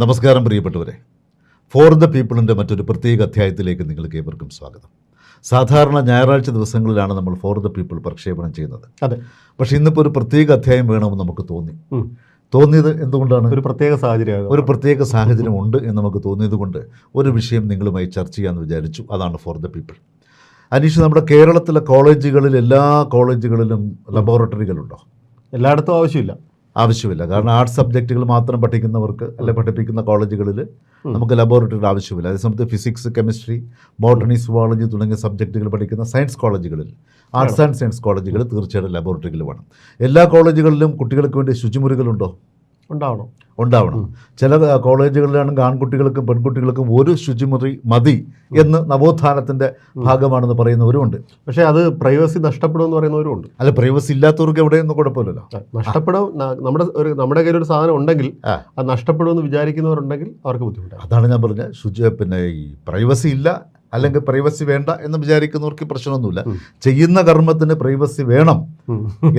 നമസ്കാരം പ്രിയപ്പെട്ടവരെ. For the പീപ്പിളിന്റെ മറ്റൊരു പ്രത്യേക അധ്യായത്തിലേക്ക് നിങ്ങൾക്ക് ഏവർക്കും സ്വാഗതം. സാധാരണ ഞായറാഴ്ച ദിവസങ്ങളിലാണ് നമ്മൾ ഫോർ ദ പീപ്പിൾ പ്രക്ഷേപണം ചെയ്യുന്നത്. അതെ. പക്ഷെ ഇന്നിപ്പോൾ ഒരു പ്രത്യേക അധ്യായം വേണമെന്ന് നമുക്ക് തോന്നി. തോന്നിയത് എന്തുകൊണ്ടാണ്? ഒരു പ്രത്യേക സാഹചര്യം. ഒരു പ്രത്യേക സാഹചര്യം ഉണ്ട് എന്ന് നമുക്ക് തോന്നിയത് കൊണ്ട് ഒരു വിഷയം നിങ്ങളുമായി ചർച്ച ചെയ്യാമെന്ന് വിചാരിച്ചു. അതാണ് ഫോർ ദ പീപ്പിൾ അനീഷ് നമ്മുടെ കേരളത്തിലെ കോളേജുകളിൽ എല്ലാ കോളേജുകളിലും ലബോറട്ടറികളുണ്ടോ എല്ലായിടത്തും ആവശ്യമില്ല. ആവശ്യമില്ല. കാരണം ആർട്സ് സബ്ജക്റ്റുകൾ മാത്രം പഠിക്കുന്നവർക്ക് അല്ലെ പഠിപ്പിക്കുന്ന കോളേജുകളിൽ നമുക്ക് ലബോറട്ടറിയുടെ ആവശ്യമില്ല. അതേസമയത്ത് ഫിസിക്സ് കെമിസ്ട്രി ബോട്ടണി സുവോളജി തുടങ്ങിയ സബ്ജക്റ്റുകൾ പഠിക്കുന്ന സയൻസ് കോളേജുകളിൽ ആർട്സ് ആൻഡ് സയൻസ് കോളേജുകൾ തീർച്ചയായിട്ടും ലബോറട്ടറികൾ വേണം. എല്ലാ കോളേജുകളിലും കുട്ടികൾക്ക് വേണ്ടി ശുചിമുറികളുണ്ടോ? ഉണ്ടാവണം. ഉണ്ടാവണം. ചില കോളേജുകളിലാണെങ്കിൽ ആൺകുട്ടികൾക്കും പെൺകുട്ടികൾക്കും ഒരു ശുചിമുറി മതി എന്ന് നവോത്ഥാനത്തിന്റെ ഭാഗമാണെന്ന് പറയുന്നവരുമുണ്ട് പക്ഷേ അത് പ്രൈവസി നഷ്ടപ്പെടുമെന്ന് പറയുന്നവരും ഉണ്ട്. അല്ല പ്രൈവസി ഇല്ലാത്തവർക്ക് എവിടെയൊന്നും കുഴപ്പമില്ലല്ലോ. നഷ്ടപ്പെടും നമ്മുടെ ഒരു നമ്മുടെ കയ്യിൽ ഒരു സാധനം ഉണ്ടെങ്കിൽ. അത് നഷ്ടപ്പെടുമെന്ന് വിചാരിക്കുന്നവരുണ്ടെങ്കിൽ അവർക്ക് ബുദ്ധിമുട്ടാണ്. അതാണ് ഞാൻ പറഞ്ഞത്. ശുചി പിന്നെ ഈ പ്രൈവസി ഇല്ല അല്ലെങ്കിൽ പ്രൈവസി വേണ്ട എന്ന് വിചാരിക്കുന്നവർക്ക് പ്രശ്നമൊന്നുമില്ല. ചെയ്യുന്ന കർമ്മത്തിന് പ്രൈവസി വേണം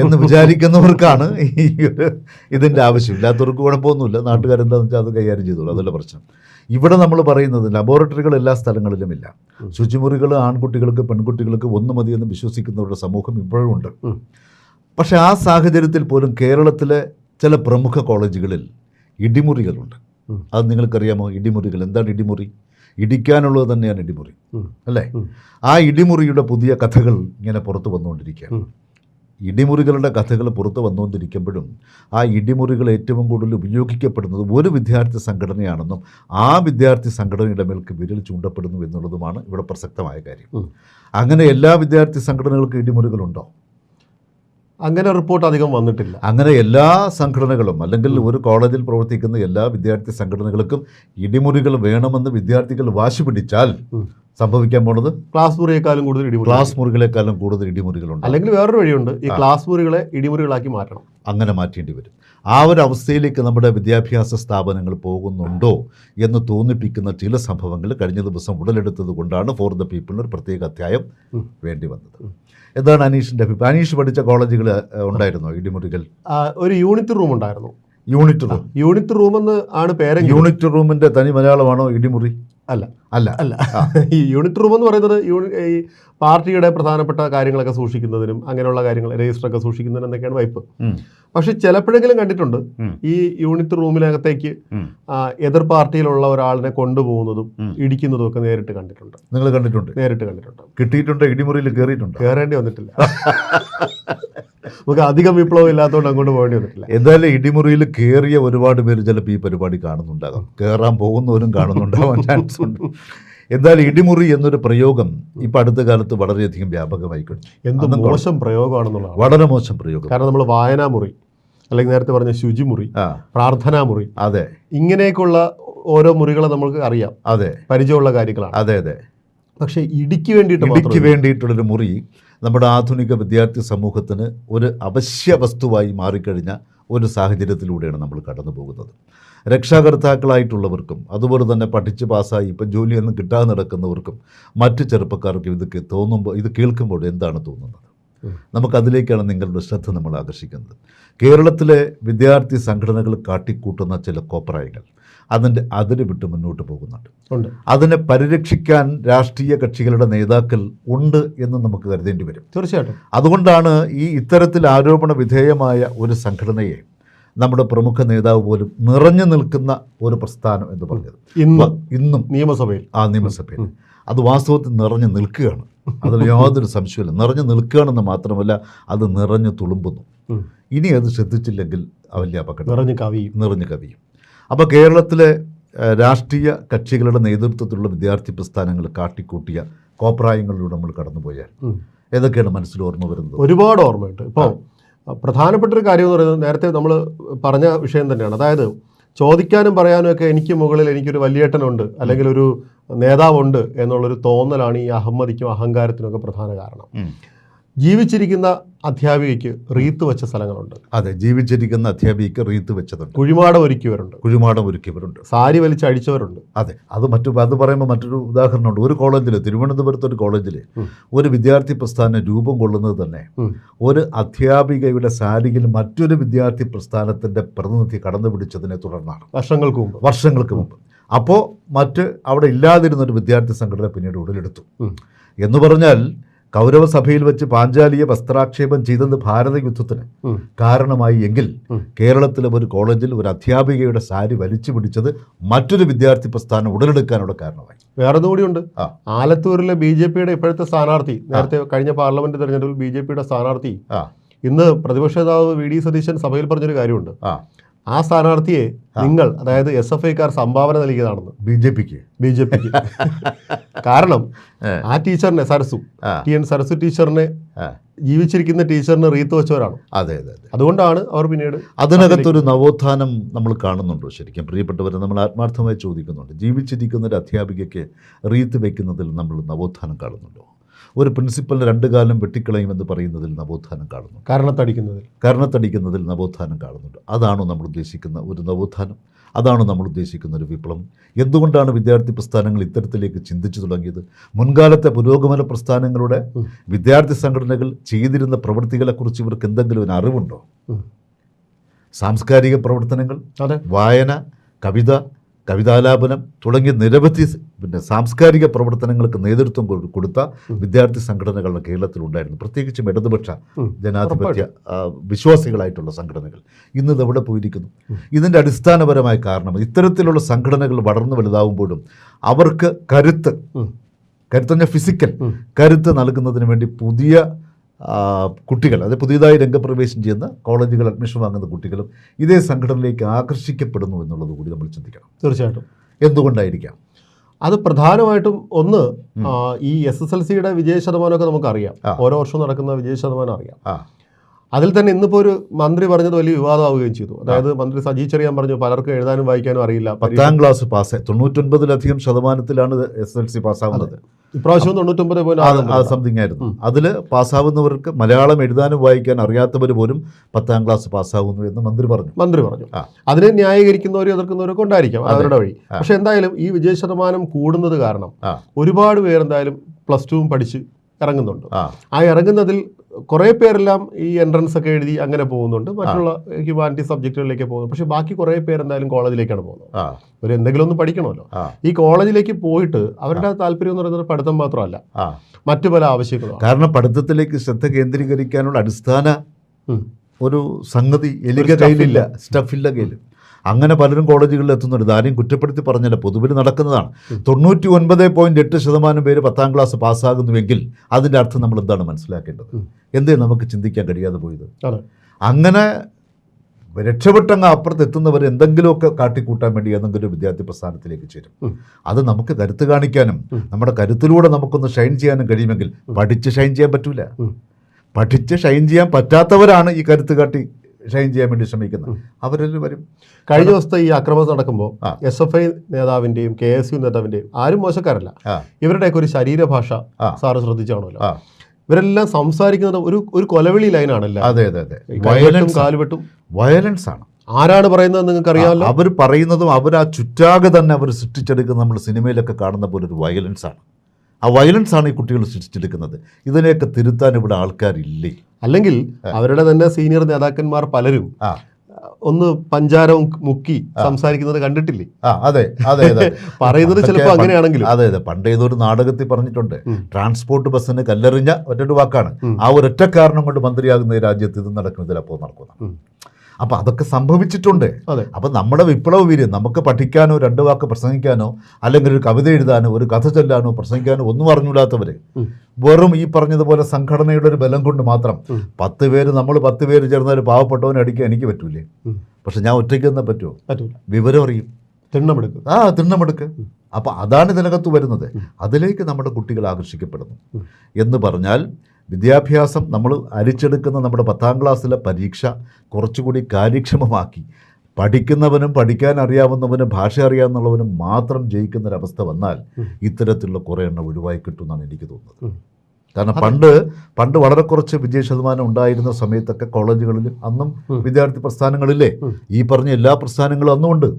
എന്ന് വിചാരിക്കുന്നവർക്കാണ് ഈ ഒരു ഇതിന്റെ ആവശ്യം. ഇല്ലാത്തവർക്ക് കുഴപ്പമൊന്നുമില്ല. നാട്ടുകാരെന്താണെന്ന് വെച്ചാൽ അത് കൈകാര്യം ചെയ്തോളൂ. അതല്ല പ്രശ്നം. ഇവിടെ നമ്മൾ പറയുന്നത് ലബോറട്ടറികൾ എല്ലാ സ്ഥലങ്ങളിലും ഇല്ല. ശുചിമുറികൾ ആൺകുട്ടികൾക്ക് പെൺകുട്ടികൾക്ക് ഒന്ന് മതിയെന്ന് വിശ്വസിക്കുന്നവരുടെ സമൂഹം ഇപ്പോഴും ഉണ്ട്. പക്ഷെ ആ സാഹചര്യത്തിൽ പോലും കേരളത്തിലെ ചില പ്രമുഖ കോളേജുകളിൽ ഇടിമുറികളുണ്ട്. അത് നിങ്ങൾക്കറിയാമോ? ഇടിമുറികൾ. എന്താണ് ഇടിമുറി? ഇടിക്കാനുള്ളത് തന്നെയാണ് ഇടിമുറി. അല്ലേ? ആ ഇടിമുറിയുടെ പുതിയ കഥകൾ ഇങ്ങനെ പുറത്തു വന്നുകൊണ്ടിരിക്കുകയാണ്. ഇടിമുറികളുടെ കഥകൾ പുറത്തു വന്നുകൊണ്ടിരിക്കുമ്പോഴും ആ ഇടിമുറികൾ ഏറ്റവും കൂടുതൽ ഉപയോഗിക്കപ്പെടുന്നത് ഒരു വിദ്യാർത്ഥി സംഘടനയാണെന്നും ആ വിദ്യാർത്ഥി സംഘടനയുടെ മേൽക്ക് വിരൽ ചൂണ്ടപ്പെടുന്നു എന്നുള്ളതുമാണ് ഇവിടെ പ്രസക്തമായ കാര്യം. അങ്ങനെ എല്ലാ വിദ്യാർത്ഥി സംഘടനകൾക്കും ഇടിമുറികളുണ്ടോ? അങ്ങനെ റിപ്പോർട്ട് അധികം വന്നിട്ടില്ല. അങ്ങനെ എല്ലാ സംഘടനകളും അല്ലെങ്കിൽ ഒരു കോളേജിൽ പ്രവർത്തിക്കുന്ന എല്ലാ വിദ്യാർത്ഥി സംഘടനകൾക്കും ഇടിമുറികൾ വേണമെന്ന് വിദ്യാർത്ഥികൾ വാശി പിടിച്ചാൽ സംഭവിക്കാൻ പോണത്? ക്ലാസ് മുറിയേക്കാളും കൂടുതൽ ഇടിമുറി. ക്ലാസ് മുറികളെക്കാളും കൂടുതൽ ഇടിമുറികളുണ്ട് അല്ലെങ്കിൽ വേറൊരു വഴിയുണ്ട്. ഈ ക്ലാസ് മുറികളെ ഇടിമുറികളാക്കി മാറ്റണം. അങ്ങനെ മാറ്റേണ്ടി വരും. ആ ഒരു അവസ്ഥയിലേക്ക് നമ്മുടെ വിദ്യാഭ്യാസ സ്ഥാപനങ്ങൾ പോകുന്നുണ്ടോ എന്ന് തോന്നിപ്പിക്കുന്ന ചില സംഭവങ്ങൾ കഴിഞ്ഞ ദിവസം ഉടലെടുത്തത് കൊണ്ടാണ് ഫോർ ദ പീപ്പിളിന് ഒരു പ്രത്യേക അധ്യായം വേണ്ടി വന്നത്. എന്താണ് അനീഷിന്റെ അഭിപ്രായം അനീഷ് പഠിച്ച കോളേജുകൾ ഉണ്ടായിരുന്നോ? ഇടിമുറികൾ? ഒരു യൂണിറ്റ് റൂം ഉണ്ടായിരുന്നു. Unit room. യൂണിറ്റ് റൂം എന്ന് ആണ് പേര് യൂണിറ്റ് റൂമിന്റെ തനി മലയാളമാണോ ഇടിമുറി? അല്ല. അല്ല. അല്ല. ഈ യൂണിറ്റ് റൂം എന്ന് പറയുന്നത് ഈ പാർട്ടിയുടെ പ്രധാനപ്പെട്ട കാര്യങ്ങളൊക്കെ സൂക്ഷിക്കുന്നതിനും അങ്ങനെയുള്ള കാര്യങ്ങൾ രജിസ്റ്റർ ഒക്കെ സൂക്ഷിക്കുന്നതിനും എന്നൊക്കെയാണ് വൈപ്പ്. പക്ഷെ ചിലപ്പോഴെങ്കിലും കണ്ടിട്ടുണ്ട് ഈ യൂണിറ്റ് റൂമിനകത്തേക്ക്. എതിർ പാർട്ടിയിലുള്ള ഒരാളിനെ കൊണ്ടുപോകുന്നതും. ഇടിക്കുന്നതും ഒക്കെ നേരിട്ട് കണ്ടിട്ടുണ്ട്. നിങ്ങൾ കണ്ടിട്ടുണ്ട്? നേരിട്ട് കണ്ടിട്ടുണ്ട്. കിട്ടിയിട്ടുണ്ട് ഇടിമുറിയിൽ കയറിയിട്ടുണ്ട് കയറേണ്ടി വന്നിട്ടില്ല. നമുക്ക് അധികം വിപ്ലവം ഇല്ലാത്തതുകൊണ്ട് അങ്ങോട്ട് പോകേണ്ടി വന്നിട്ടില്ല. എന്തായാലും ഇടിമുറിയിൽ കയറിയ ഒരുപാട് പേര് ചിലപ്പോൾ ഈ പരിപാടി കാണുന്നുണ്ടാകാം. കയറാൻ പോകുന്നവരും കാണുന്നുണ്ടാവാൻ ചാൻസ് ഉണ്ട് എന്തായാലും ഇടിമുറി എന്നൊരു പ്രയോഗം ഇപ്പം അടുത്ത കാലത്ത് വളരെയധികം വ്യാപകമായി കഴിഞ്ഞു. എന്ത് മോശം പ്രയോഗമാണെന്നുള്ള വളരെ മോശം പ്രയോഗം. കാരണം നമ്മൾ വായനാമുറി അല്ലെങ്കിൽ നേരത്തെ പറഞ്ഞ ശുചിമുറി പ്രാർത്ഥനാമുറി അതെ. ഇങ്ങനെയൊക്കെയുള്ള ഓരോ മുറികളെ നമുക്ക് അറിയാം. അതെ. പരിചയമുള്ള കാര്യങ്ങളാണ്. അതെ അതെ. പക്ഷേ ഇടിക്ക് വേണ്ടിയിട്ട് ഇടിക്ക് വേണ്ടിയിട്ടുള്ളൊരു മുറി നമ്മുടെ ആധുനിക വിദ്യാർത്ഥി സമൂഹത്തിന് ഒരു അവശ്യ വസ്തുവായി മാറിക്കഴിഞ്ഞ ഒരു സാഹചര്യത്തിലൂടെയാണ് നമ്മൾ കടന്നു പോകുന്നത് രക്ഷാകർത്താക്കളായിട്ടുള്ളവർക്കും അതുപോലെ തന്നെ പഠിച്ച് പാസ്സായി ഇപ്പം ജോലിയൊന്നും കിട്ടാതെ നടക്കുന്നവർക്കും മറ്റ് ചെറുപ്പക്കാർക്കും ഇത് തോന്നുമ്പോൾ ഇത് കേൾക്കുമ്പോൾ എന്താണ് തോന്നുന്നത്? നമുക്കതിലേക്കാണ് നിങ്ങളുടെ ശ്രദ്ധ നമ്മൾ ആകർഷിക്കുന്നത്. കേരളത്തിലെ വിദ്യാർത്ഥി സംഘടനകൾ കാട്ടിക്കൂട്ടുന്ന ചില കോപ്രായങ്ങൾ അതിന്റെ അതിര് വിട്ട് മുന്നോട്ട് പോകുന്നുണ്ട്. അതിനെ പരിരക്ഷിക്കാൻ രാഷ്ട്രീയ കക്ഷികളുടെ നേതാക്കൾ ഉണ്ട് എന്ന് നമുക്ക് കരുതേണ്ടി വരും. തീർച്ചയായിട്ടും. അതുകൊണ്ടാണ് ഈ ഇത്തരത്തിൽ ആരോപണ വിധേയമായ ഒരു സംഘടനയെ നമ്മുടെ പ്രമുഖ നേതാവ് പോലും നിറഞ്ഞു നിൽക്കുന്ന ഒരു പ്രസ്ഥാനം എന്ന് പറഞ്ഞത്. ഇന്ന് ഇന്നും നിയമസഭയിൽ. ആ നിയമസഭയിൽ. അത് വാസ്തവത്തിൽ നിറഞ്ഞു നിൽക്കുകയാണ്. അതിൽ യാതൊരു സംശയമില്ല നിറഞ്ഞു നിൽക്കുകയാണെന്ന് മാത്രമല്ല അത് നിറഞ്ഞു തുളുമ്പുന്നു. ഇനി അത് ശ്രദ്ധിച്ചില്ലെങ്കിൽ വലിയ അപകടം. നിറഞ്ഞു കവിയും. നിറഞ്ഞു കവിയും. അപ്പോൾ കേരളത്തിലെ രാഷ്ട്രീയ കക്ഷികളുടെ നേതൃത്വത്തിലുള്ള വിദ്യാർത്ഥി പ്രസ്ഥാനങ്ങൾ കാട്ടിക്കൂട്ടിയ കോപ്രായങ്ങളിലൂടെ നമ്മൾ കടന്നുപോയാൽ. ഏതൊക്കെയാണ് മനസ്സിൽ ഓർമ്മ വരുന്നത്? ഒരുപാട് ഓർമ്മയുണ്ട്. ഇപ്പോൾ പ്രധാനപ്പെട്ട ഒരു കാര്യം എന്ന് പറയുന്നത് നേരത്തെ നമ്മൾ പറഞ്ഞ വിഷയം തന്നെയാണ് അതായത് ചോദിക്കാനും പറയാനും ഒക്കെ എനിക്ക് മുകളിൽ എനിക്കൊരു വലിയേട്ടനുണ്ട് അല്ലെങ്കിൽ ഒരു നേതാവുണ്ട് എന്നുള്ളൊരു തോന്നലാണ് ഈ അഹമ്മദിക്കും അഹങ്കാരത്തിനും ഒക്കെ പ്രധാന കാരണം. ജീവിച്ചിരിക്കുന്ന അധ്യാപികയ്ക്ക് റീത്ത് വെച്ച സ്ഥലങ്ങളുണ്ട്. അതെ ജീവിച്ചിരിക്കുന്ന അധ്യാപികയ്ക്ക് റീത്ത് വെച്ചതുണ്ട്. കുഴിമാടം ഒരുക്കിയവരുണ്ട്. കുഴിമാടം ഒരുക്കിയവരുണ്ട്. സാരി വലിച്ച് അടിച്ചവരുണ്ട് അതെ അത് മറ്റു അത് പറയുമ്പോൾ മറ്റൊരു ഉദാഹരണമുണ്ട്. ഒരു കോളേജിൽ തിരുവനന്തപുരത്ത് ഒരു കോളേജിൽ ഒരു വിദ്യാർത്ഥി പ്രസ്ഥാനം രൂപം കൊള്ളുന്നത് തന്നെ ഒരു അധ്യാപികയുടെ സാരിയിൽ മറ്റൊരു വിദ്യാർത്ഥി പ്രസ്ഥാനത്തിന്റെ പ്രതിനിധി കടന്നു പിടിച്ചതിനെ തുടർന്നാണ്. വർഷങ്ങൾക്ക് മുമ്പ്. വർഷങ്ങൾക്ക് മുമ്പ്. അപ്പോൾ മറ്റ് അവിടെ ഇല്ലാതിരുന്ന ഒരു വിദ്യാർത്ഥി സംഘടന പിന്നീട് ഉടലെടുത്തു. എന്ന് പറഞ്ഞാൽ കൗരവ സഭയിൽ വെച്ച് പാഞ്ചാലിയെ വസ്ത്രാക്ഷേപം ചെയ്തത് ഭാരത യുദ്ധത്തിന് കാരണമായി എങ്കിൽ കേരളത്തിലെ ഒരു കോളേജിൽ ഒരു അധ്യാപികയുടെ സാരി വലിച്ചു പിടിച്ചത് മറ്റൊരു വിദ്യാർത്ഥി പ്രസ്ഥാനം ഉടലെടുക്കാനുള്ള കാരണമായി. വേറെ കൂടിയുണ്ട് ആ. ആലത്തൂരിലെ ബി ജെ പിയുടെ ഇപ്പോഴത്തെ സ്ഥാനാർത്ഥി നേരത്തെ കഴിഞ്ഞ പാർലമെന്റ് തെരഞ്ഞെടുപ്പിൽ ബി ജെ പിയുടെ സ്ഥാനാർത്ഥി ഇന്ന് പ്രതിപക്ഷ നേതാവ് വി ഡി സതീശൻ സഭയിൽ പറഞ്ഞൊരു കാര്യമുണ്ട്. ആ സ്ഥാനാർത്ഥിയെ നിങ്ങൾ അതായത് എസ് എഫ് ഐക്കാർ സംഭാവന നൽകിയതാണെന്ന്. ബി ജെ പിക്ക്. ബി ജെ പിക്ക്. കാരണം ആ ടീച്ചറിനെ സരസു ടി എൻ സരസു ടീച്ചറിനെ ജീവിച്ചിരിക്കുന്ന ടീച്ചറിന് റീത്ത് വെച്ചവരാണ്. അതെ അതെ അതെ. അതുകൊണ്ടാണ് അവർ പിന്നീട് അതിനകത്തൊരു നവോത്ഥാനം നമ്മൾ കാണുന്നുണ്ടോ ശരിക്കും. പ്രിയപ്പെട്ടവരെ നമ്മൾ ആത്മാർത്ഥമായി ചോദിക്കുന്നുണ്ട്. ജീവിച്ചിരിക്കുന്ന ഒരു അധ്യാപികയ്ക്ക് റീത്ത് വെക്കുന്നതിൽ നമ്മൾ നവോത്ഥാനം കാണുന്നുണ്ടോ? ഒരു പ്രിൻസിപ്പലിന് രണ്ട് കാലം വെട്ടിക്കളയുമെന്ന് പറയുന്നതിൽ നവോത്ഥാനം കാണുന്നു കാരണത്തടിക്കുന്നതിൽ. കാരണത്തടിക്കുന്നതിൽ നവോത്ഥാനം കാണുന്നുണ്ട്. അതാണോ നമ്മൾ ഉദ്ദേശിക്കുന്ന ഒരു നവോത്ഥാനം? അതാണ് നമ്മൾ ഉദ്ദേശിക്കുന്ന ഒരു വിപ്ലവം? എന്തുകൊണ്ടാണ് വിദ്യാർത്ഥി പ്രസ്ഥാനങ്ങൾ ഇത്തരത്തിലേക്ക് ചിന്തിച്ചു തുടങ്ങിയത്? മുൻകാലത്തെ പുരോഗമന പ്രസ്ഥാനങ്ങളുടെ വിദ്യാർത്ഥി സംഘടനകൾ ചെയ്തിരുന്ന പ്രവൃത്തികളെക്കുറിച്ച് ഇവർക്ക് എന്തെങ്കിലും ഒരു അറിവുണ്ടോ? സാംസ്കാരിക പ്രവർത്തനങ്ങൾ വായന കവിത കവിതാലാപനം തുടങ്ങിയ നിരവധി പിന്നെ സാംസ്കാരിക പ്രവർത്തനങ്ങൾക്ക് നേതൃത്വം കൊടുത്ത വിദ്യാർത്ഥി സംഘടനകൾ കേരളത്തിലുണ്ടായിരുന്നു. പ്രത്യേകിച്ചും ഇടതുപക്ഷ ജനാധിപത്യ വിശ്വാസികളായിട്ടുള്ള സംഘടനകൾ. ഇന്ന് ഇത് എവിടെ പോയിരിക്കുന്നു? ഇതിന്റെ അടിസ്ഥാനപരമായ കാരണം ഇത്തരത്തിലുള്ള സംഘടനകൾ വളർന്നു വലുതാവുമ്പോഴും അവർക്ക് കരുത്ത് കരുത്തഞ്ഞ ഫിസിക്കൽ കരുത്ത് നൽകുന്നതിന് വേണ്ടി പുതിയ കുട്ടികൾ അത് പുതിയതായി രംഗപ്രവേശം ചെയ്യുന്ന കോളേജുകൾ അഡ്മിഷൻ വാങ്ങുന്ന കുട്ടികളും ഇതേ സംഘടനയിലേക്ക് ആകർഷിക്കപ്പെടുന്നു എന്നുള്ളത് കൂടി നമ്മൾ ചിന്തിക്കണം. തീർച്ചയായിട്ടും. എന്തുകൊണ്ടായിരിക്കാം? അത് പ്രധാനമായിട്ടും ഒന്ന് ഈ എസ് എസ് എൽ സിയുടെ വിജയ ശതമാനമൊക്കെ നമുക്കറിയാം. ഓരോ വർഷവും നടക്കുന്ന വിജയ ശതമാനം അറിയാം അതിൽ തന്നെ ഇന്നിപ്പോൾ ഒരു മന്ത്രി പറഞ്ഞത് വലിയ വിവാദമാവുകയും ചെയ്തു. അതായത് മന്ത്രി സജി ചെറിയാൻ പറഞ്ഞു പലർക്കും എഴുതാനും വായിക്കാനും അറിയില്ല. പത്താം ക്ലാസ് പാസ് തൊണ്ണൂറ്റൊൻപതിലധികം ശതമാനത്തിലാണ് എസ് എൽ സി പാസ്സാവുന്നത്. ഇപ്രാവശ്യം തൊണ്ണൂറ്റൊമ്പത് പോയിന്റ് ആ സംതിങ് ആയിരുന്നു. അതിൽ പാസ്സാവുന്നവർക്ക് മലയാളം എഴുതാനും വായിക്കാൻ അറിയാത്തവർ പോലും പത്താം ക്ലാസ് പാസ്സാവുന്നു എന്ന് മന്ത്രി പറഞ്ഞു. മന്ത്രി പറഞ്ഞു. അതിനെ ന്യായീകരിക്കുന്നവരും എതിർക്കുന്നവരൊക്കെ ഉണ്ടായിരിക്കാം. അവരുടെ വഴി. പക്ഷെ എന്തായാലും ഈ വിജയ ശതമാനം കൂടുന്നത് കാരണം ഒരുപാട് പേരെന്തായാലും പ്ലസ് ടുവും പഠിച്ച് ഇറങ്ങുന്നുണ്ട്. ആ ഇറങ്ങുന്നതിൽ കുറേ പേരെല്ലാം ഈ എൻട്രൻസ് ഒക്കെ എഴുതി അങ്ങനെ പോകുന്നുണ്ട്. മറ്റുള്ള ഹ്യൂമാനിറ്റി സബ്ജക്റ്റുകളിലേക്ക് പോകുന്നു. പക്ഷെ ബാക്കി കുറേ പേര് എന്തായാലും കോളേജിലേക്കാണ് പോകുന്നത്. അവർ എന്തെങ്കിലും ഒന്ന് പഠിക്കണമല്ലോ. ഈ കോളേജിലേക്ക് പോയിട്ട് അവരുടെ താല്പര്യം എന്ന് പറയുന്നത് പഠിത്തം മാത്രമല്ല. മറ്റു പല ആവശ്യങ്ങളും കാരണം പഠിത്തത്തിലേക്ക് ശ്രദ്ധ കേന്ദ്രീകരിക്കാനുള്ള അടിസ്ഥാന ഒരു സംഗതി എലിക കയ്യിലില്ല. സ്റ്റഫില്ല കയ്യിൽ അങ്ങനെ പലരും കോളേജുകളിൽ എത്തുന്നുണ്ട്. ആരെയും കുറ്റപ്പെടുത്തി പറഞ്ഞില്ല. പൊതുവിൽ നടക്കുന്നതാണ്. തൊണ്ണൂറ്റി ഒൻപത് പോയിന്റ് എട്ട് ശതമാനം പേര് പത്താം ക്ലാസ് പാസ്സാകുന്നുവെങ്കിൽ അതിന്റെ അർത്ഥം നമ്മൾ എന്താണ് മനസ്സിലാക്കേണ്ടത്. എന്തേ നമുക്ക് ചിന്തിക്കാൻ കഴിയാതെ പോയത്? അങ്ങനെ രക്ഷപ്പെട്ടങ്ങ് അപ്പുറത്ത് എത്തുന്നവർ എന്തെങ്കിലുമൊക്കെ കാട്ടിക്കൂട്ടാൻ വേണ്ടി ഏതെങ്കിലും ഒരു വിദ്യാർത്ഥി പ്രസ്ഥാനത്തിലേക്ക് ചേരും. അത് നമുക്ക് കരുത്ത് കാണിക്കാനും നമ്മുടെ കരുത്തിലൂടെ നമുക്കൊന്ന് ഷൈൻ ചെയ്യാനും കഴിയുമെങ്കിൽ പഠിച്ച് ഷൈൻ ചെയ്യാൻ പറ്റൂല. പഠിച്ച് ഷൈൻ ചെയ്യാൻ പറ്റാത്തവരാണ് ഈ കരുത്ത് കാട്ടി ഷൈൻ ചെയ്യാൻ വേണ്ടി ശ്രമിക്കുന്നത്. അവരിൽ അവരെല്ലാം വരും? കഴിഞ്ഞ ദിവസത്തെ ഈ അക്രമം നടക്കുമ്പോൾ. എസ് എഫ് ഐ നേതാവിന്റെയും കെ എസ് യു നേതാവിന്റെയും ആരും മോശക്കാരല്ല. ഇവരുടെയൊക്കെ ഒരു ശരീരഭാഷ. സാറ് ശ്രദ്ധിച്ചാണല്ലോ. ഇവരെല്ലാം സംസാരിക്കുന്നത് ഒരു ഒരു കൊലവിളി ലൈനാണല്ലോ? അതെ അതെ അതെ. വയലൻസ് കാലുവെട്ടും. വയലൻസ് ആണ്. ആരാണ് പറയുന്നത് നിങ്ങൾക്ക് അറിയാമല്ലോ അവർ പറയുന്നതും അവർ ആ ചുറ്റാകെ തന്നെ അവർ സൃഷ്ടിച്ചെടുക്കുന്ന നമ്മൾ സിനിമയിലൊക്കെ കാണുന്ന പോലെ ഒരു വയലൻസ് ആണ്. ആ വയലൻസ് ആണ് ഈ കുട്ടികൾ സൃഷ്ടിച്ചെടുക്കുന്നത്. ഇതിനെയൊക്കെ തിരുത്താൻ ഇവിടെ ആൾക്കാരില്ലേ? അല്ലെങ്കിൽ അവരുടെ തന്നെ സീനിയർ നേതാക്കന്മാർ പലരും ഒന്ന് പഞ്ചാരവും മുക്കി സംസാരിക്കുന്നത് കണ്ടിട്ടില്ലേ? അതെ അതെ അതെ. പറയുന്നത് ചിലപ്പോൾ അങ്ങനെയാണെങ്കിൽ അങ്ങനെയാണെങ്കിലും. അതെ അതെ പണ്ട് ഏതൊരു നാടകത്തിൽ പറഞ്ഞിട്ടുണ്ട്. ട്രാൻസ്പോർട്ട് ബസ്സിന് കല്ലെറിഞ്ഞ ഒറ്റ വാക്കാണ്. ആ ഒരൊറ്റ കാരണം കൊണ്ട് മന്ത്രിയാകുന്ന രാജ്യത്ത് ഇത് നടക്കുന്നതിൽ അപ്പോൾ നടക്കുന്ന. അപ്പൊ അതൊക്കെ സംഭവിച്ചിട്ടുണ്ട്. അപ്പൊ നമ്മുടെ വിപ്ലവ വീര്യം നമുക്ക് പഠിക്കാനോ രണ്ട് വാക്ക് പ്രസംഗിക്കാനോ അല്ലെങ്കിൽ ഒരു കവിത എഴുതാനോ ഒരു കഥ ചൊല്ലാനോ പ്രസംഗിക്കാനോ ഒന്നും അറിഞ്ഞൂടാത്തവര്. വെറും ഈ പറഞ്ഞതുപോലെ സംഘടനയുടെ ഒരു ബലം കൊണ്ട് മാത്രം. പത്ത് പേര് നമ്മൾ പത്ത് പേര് ചേർന്ന ഒരു പാവപ്പെട്ടവനെ അടിക്കാൻ എനിക്ക് പറ്റൂലേ. പക്ഷെ ഞാൻ ഒറ്റയ്ക്ക് തന്നെ പറ്റുമോ വിവരം അറിയും. തിണ്ണമെടുക്കും. ആ തിണ്ണമെടുക്ക്. അപ്പോൾ അതാണ് ഇതിനകത്ത് വരുന്നത്. അതിലേക്ക് നമ്മുടെ കുട്ടികൾ ആകർഷിക്കപ്പെടുന്നു. എന്ന് പറഞ്ഞാൽ വിദ്യാഭ്യാസം നമ്മൾ അരിച്ചെടുക്കുന്ന നമ്മുടെ പത്താം ക്ലാസ്സിലെ പരീക്ഷ കുറച്ചുകൂടി കാര്യക്ഷമമാക്കി. പഠിക്കുന്നവനും പഠിക്കാൻ അറിയാവുന്നവനും ഭാഷ അറിയാവുന്നവനും മാത്രം ജയിക്കുന്നൊരവസ്ഥ വന്നാൽ ഇത്തരത്തിലുള്ള കുറേ എണ്ണം ഒഴിവായി കിട്ടുമെന്നാണ് എനിക്ക് തോന്നുന്നത്. കാരണം പണ്ട് പണ്ട് വളരെ കുറച്ച് വിജയ ശതമാനം ഉണ്ടായിരുന്ന സമയത്തൊക്കെ കോളേജുകളിൽ അന്നും. വിദ്യാർത്ഥി പ്രസ്ഥാനങ്ങളില്ലേ? ഈ പറഞ്ഞ എല്ലാ പ്രസ്ഥാനങ്ങളും അന്നും ഉണ്ട്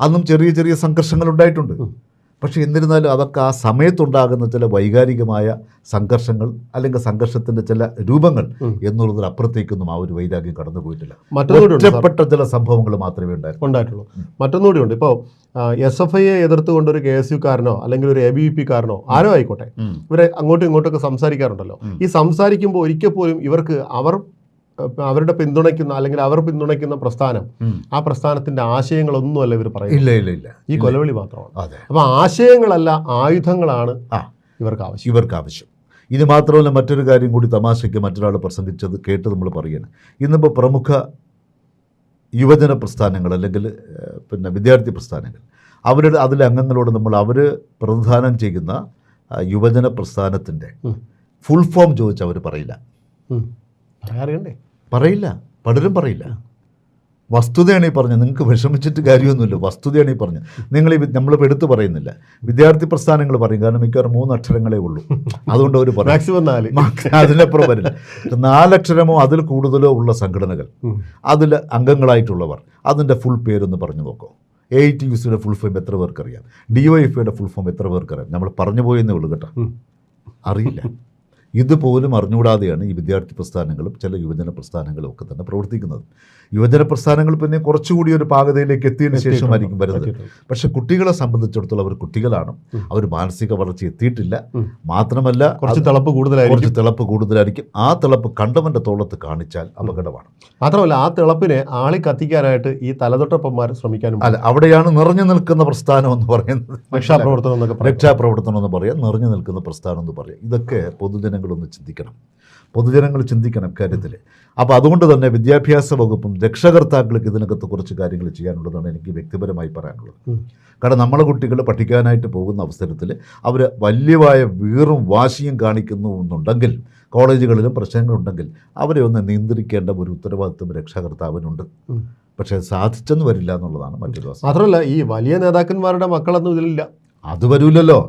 അന്നും ചെറിയ ചെറിയ സംഘർഷങ്ങൾ ഉണ്ടായിട്ടുണ്ട്. പക്ഷെ എന്നിരുന്നാലും അതൊക്കെ ആ സമയത്തുണ്ടാകുന്ന ചില വൈകാരികമായ സംഘർഷങ്ങൾ അല്ലെങ്കിൽ സംഘർഷത്തിന്റെ ചില രൂപങ്ങൾ. എന്നുള്ളതിൽ അപ്പുറത്തേക്കൊന്നും ആ ഒരു വൈരാഗ്യം കടന്നു പോയിട്ടില്ല. മറ്റൊരു ഒറ്റപ്പെട്ട ചില സംഭവങ്ങൾ മാത്രമേ ഉണ്ടായിരുന്നു ഉണ്ടായിട്ടുള്ളൂ. മറ്റൊന്നുകൂടി ഉണ്ട്. ഇപ്പോൾ എസ് എഫ് ഐയെ എതിർത്തുകൊണ്ട് ഒരു കെ എസ് യു കാരനോ അല്ലെങ്കിൽ ഒരു എ ബി വി പി കാരനോ ആരോ ആയിക്കോട്ടെ. ഇവരെ അങ്ങോട്ടും ഇങ്ങോട്ടൊക്കെ സംസാരിക്കാറുണ്ടല്ലോ. ഈ സംസാരിക്കുമ്പോൾ ഒരിക്കൽ പോലും ഇവർക്ക് അവർ അവരുടെ പിന്തുണയ്ക്കുന്ന അല്ലെങ്കിൽ അവർ പിന്തുണയ്ക്കുന്ന പ്രസ്ഥാനം ആ പ്രസ്ഥാനത്തിന്റെ ആശയങ്ങളൊന്നുമല്ല ഇവർ പറയുന്നത്. ഇല്ല ഇല്ല ഇല്ല. ഈ കൊലവിളി മാത്രമാണ്. അപ്പൊ ആശയങ്ങളല്ല ആയുധങ്ങളാണ് ആ. ഇവർക്ക് ആവശ്യം ഇവർക്ക് ആവശ്യം ഇത് മാത്രമല്ല മറ്റൊരു കാര്യം കൂടി തമാശയ്ക്ക് മറ്റൊരാൾ പ്രസംഗിച്ചത് കേട്ട് നമ്മൾ പറയുന്നത് ഇന്നിപ്പോൾ പ്രമുഖ യുവജന പ്രസ്ഥാനങ്ങൾ അല്ലെങ്കിൽ പിന്നെ വിദ്യാർത്ഥി പ്രസ്ഥാനങ്ങൾ അവരുടെ അതിലെ അംഗങ്ങളോട് നമ്മൾ അവർ പ്രതിദാനം ചെയ്യുന്ന യുവജന പ്രസ്ഥാനത്തിന്റെ ഫുൾ ഫോം ചോദിച്ചാൽ അവർ പറയില്ല. അറിയണ്ടേ പറയില്ല. പലരും പറയില്ല. വസ്തുതയാണ് ഈ പറഞ്ഞത്. നിങ്ങൾക്ക് വിഷമിച്ചിട്ട് കാര്യമൊന്നുമില്ല. വസ്തുതയാണ് ഈ പറഞ്ഞത്. നിങ്ങൾ ഈ നമ്മളിപ്പോൾ എടുത്തു പറയുന്നില്ല. വിദ്യാർത്ഥി പ്രസ്ഥാനങ്ങൾ പറയും. കാരണം മിക്കവാറും മൂന്ന് അക്ഷരങ്ങളേ ഉള്ളൂ. അതുകൊണ്ട് അവർ പറയും. മാക്സിമം നാല്. അതിനപ്പുറം വരില്ല. നാലക്ഷരമോ അതിൽ കൂടുതലോ ഉള്ള സംഘടനകൾ. അതിൽ അംഗങ്ങളായിട്ടുള്ളവർ. അതിന്റെ ഫുൾ പേരൊന്ന് പറഞ്ഞു നോക്കൂ. എ ഐ ടി യു സിയുടെ ഫുൾ ഫോം എത്ര പേർക്കറിയാം? D O F full form എത്ര പേർക്കറിയാം? നമ്മൾ പറഞ്ഞു പോയെന്നേ ഉള്ളൂ കേട്ടോ. അറിയില്ല. ഇതുപോലും അറിഞ്ഞുകൂടാതെയാണ് ഈ വിദ്യാർത്ഥി പ്രസ്ഥാനങ്ങളും ചില യുവജന പ്രസ്ഥാനങ്ങളും ഒക്കെ തന്നെ പ്രവർത്തിക്കുന്നത്. യുവജന പ്രസ്ഥാനങ്ങൾ പിന്നെ കുറച്ചുകൂടി ഒരു പാകതയിലേക്ക് എത്തിയതിനു ശേഷമായിരിക്കും വരുന്നത്. പക്ഷെ കുട്ടികളെ സംബന്ധിച്ചിടത്തോളം അവർ കുട്ടികളാണ്. അവർ മാനസിക വളർച്ച എത്തിയിട്ടില്ല. മാത്രമല്ല കുറച്ച് തിളപ്പ് കൂടുതലായിരിക്കും. കുറച്ച് തിളപ്പ് കൂടുതലായിരിക്കും. ആ തിളപ്പ് കണ്ടവന്റെ തോളത്ത് കാണിച്ചാൽ അപകടമാണ്. മാത്രമല്ല ആ തിളപ്പിനെ ആളി കത്തിക്കാനായിട്ട് ഈ തലതൊട്ടപ്പന്മാർ ശ്രമിക്കാനും അല്ല അവിടെയാണ് നിറഞ്ഞു നിൽക്കുന്ന പ്രസ്ഥാനം എന്ന് പറയുന്നത്. രക്ഷാപ്രവർത്തനം എന്നൊക്കെ രക്ഷാപ്രവർത്തനം എന്ന് പറയാം നിറഞ്ഞു നിൽക്കുന്ന പ്രസ്ഥാനം എന്ന് പറയാം. ഇതൊക്കെ പൊതുജനങ്ങളൊന്ന് ചിന്തിക്കണം. പൊതുജനങ്ങൾ ചിന്തിക്കണം കാര്യത്തിൽ അപ്പോൾ അതുകൊണ്ട് തന്നെ വിദ്യാഭ്യാസ വകുപ്പും രക്ഷകർത്താക്കൾക്ക് ഇതിനകത്ത് കുറച്ച് കാര്യങ്ങൾ ചെയ്യാനുള്ളതാണ് എനിക്ക് വ്യക്തിപരമായി പറയാനുള്ളത്. കാരണം നമ്മളെ കുട്ടികൾ പഠിക്കാനായിട്ട് പോകുന്ന അവസരത്തിൽ അവർ വലിയവായ വീറും വാശിയും കാണിക്കുന്നു എന്നുണ്ടെങ്കിൽ കോളേജുകളിലും പ്രശ്നങ്ങളുണ്ടെങ്കിൽ അവരെ ഒന്ന് നിയന്ത്രിക്കേണ്ട ഒരു ഉത്തരവാദിത്വം രക്ഷാകർത്താവിനുണ്ട്. പക്ഷേ സാധിച്ചെന്ന് വരില്ല എന്നുള്ളതാണ് മറ്റൊരു മാത്രമല്ല ഈ വലിയ നേതാക്കന്മാരുടെ മക്കളൊന്നും ഇതിലില്ല അത് വരൂലല്ലോ.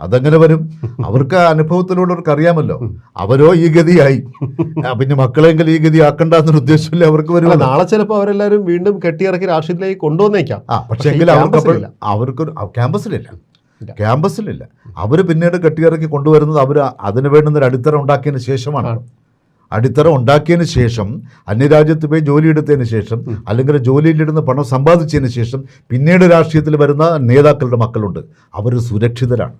അതെങ്ങനെ വരും. അവർക്ക് ആ അനുഭവത്തിലൂടെ അവർക്ക് അറിയാമല്ലോ. അവരോ ഈ ഗതിയായി. പിന്നെ മക്കളെങ്കിൽ ഈ ഗതി ആക്കണ്ട എന്നൊരു ഉദ്ദേശമില്ല അവർക്ക് വരും നാളെ ചിലപ്പോൾ അവരെല്ലാവരും വീണ്ടും കെട്ടിയിറക്കി രാഷ്ട്രീയത്തിലേക്ക് കൊണ്ടുവന്നേക്കാം. പക്ഷെ അവർക്ക് ക്യാമ്പസിലില്ല. ക്യാമ്പസിലില്ല. അവർ പിന്നീട് കെട്ടിയിറക്കി കൊണ്ടുവരുന്നത് അവർ അതിന് വേണ്ടുന്ന ഒരു അടിത്തറ ഉണ്ടാക്കിയതിന് ശേഷമാണ്. അടിത്തറ ഉണ്ടാക്കിയതിന് ശേഷം അന്യരാജ്യത്ത് പോയി ജോലി എടുത്തതിന് ശേഷം അല്ലെങ്കിൽ ജോലിയിലിടുന്ന പണം സമ്പാദിച്ചതിന് ശേഷം പിന്നീട് രാഷ്ട്രീയത്തിൽ വരുന്ന നേതാക്കളുടെ മക്കളുണ്ട്. അവർ സുരക്ഷിതരാണ്.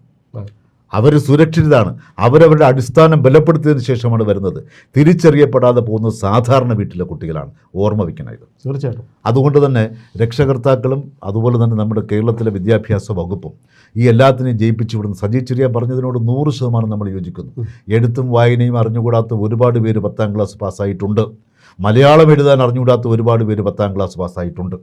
അവർ സുരക്ഷിതരാണ്. അവരവരുടെ അടിസ്ഥാനം ബലപ്പെടുത്തിയതിന് ശേഷമാണ് വരുന്നത്. തിരിച്ചറിയപ്പെടാതെ പോകുന്ന സാധാരണ വീട്ടിലെ കുട്ടികളാണ്. ഓർമ്മ വയ്ക്കണം ഇത്. തീർച്ചയായിട്ടും. അതുകൊണ്ട് തന്നെ രക്ഷകർത്താക്കളും അതുപോലെ തന്നെ നമ്മുടെ കേരളത്തിലെ വിദ്യാഭ്യാസ വകുപ്പും ഈ എല്ലാത്തിനെയും ജയിപ്പിച്ചു വിടുന്ന സജി ചെറിയ പറഞ്ഞതിനോട് നൂറ് ശതമാനം നമ്മൾ യോജിക്കുന്നു. എഴുത്തും വായനയും അറിഞ്ഞുകൂടാത്ത ഒരുപാട് പേര് പത്താം ക്ലാസ് പാസ്സായിട്ടുണ്ട്. മലയാളം എഴുതാൻ അറിഞ്ഞുകൂടാത്ത ഒരുപാട് പേര് പത്താം ക്ലാസ് പാസ്സായിട്ടുണ്ട്.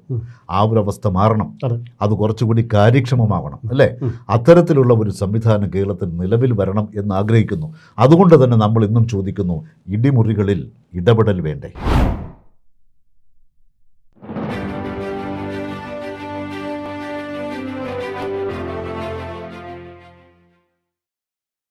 ആ ഒരു അവസ്ഥ മാറണം. അതെ. കുറച്ചുകൂടി കാര്യക്ഷമമാവണം അല്ലേ. അത്തരത്തിലുള്ള ഒരു സംവിധാനം കേരളത്തിൽ നിലവിൽ വരണം എന്ന് ആഗ്രഹിക്കുന്നു അതുകൊണ്ട് തന്നെ നമ്മൾ ഇന്നും ചോദിക്കുന്നു ഇടിമുറികളിൽ ഇടപെടൽ വേണ്ടേ?